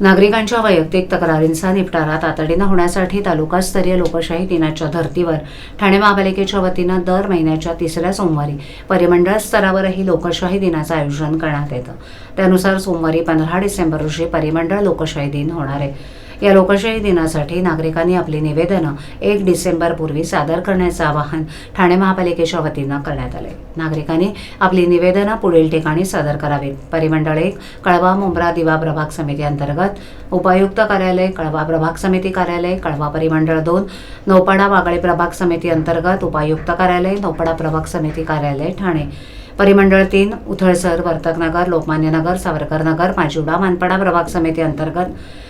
नागरिकांच्या वैयक्तिक तक्रारींचा निपटारा तातडीनं होण्यासाठी तालुकास्तरीय लोकशाही दिनाच्या धर्तीवर ठाणे महापालिकेच्या वतीनं दर महिन्याच्या तिसऱ्या सोमवारी परिमंडळ स्तरावरही लोकशाही दिनाचं आयोजन करण्यात येतं. त्यानुसार सोमवारी पंधरा डिसेंबर रोजी परिमंडळ लोकशाही दिन होणार आहे. या लोकशाही दिनासाठी नागरिकांनी आपली निवेदनं एक डिसेंबरपूर्वी सादर करण्याचं आवाहन ठाणे महापालिकेच्या वतीनं करण्यात आले नागरिकांनी आपली निवेदनं पुढील ठिकाणी सादर करावीत. परिमंडळ एक कळवा मुंब्रा दिवा प्रभाग समिती अंतर्गत उपायुक्त कार्यालय कळवा प्रभाग समिती कार्यालय कळवा परिमंडळ दोन नौपाडा वागळे प्रभाग समिती अंतर्गत उपायुक्त कार्यालय नौपाडा प्रभाग समिती कार्यालय ठाणे. परिमंडळ तीन उथळसर वर्तकनगर सावरकर नगर माजिवडा मानपाडा प्रभाग समिती अंतर्गत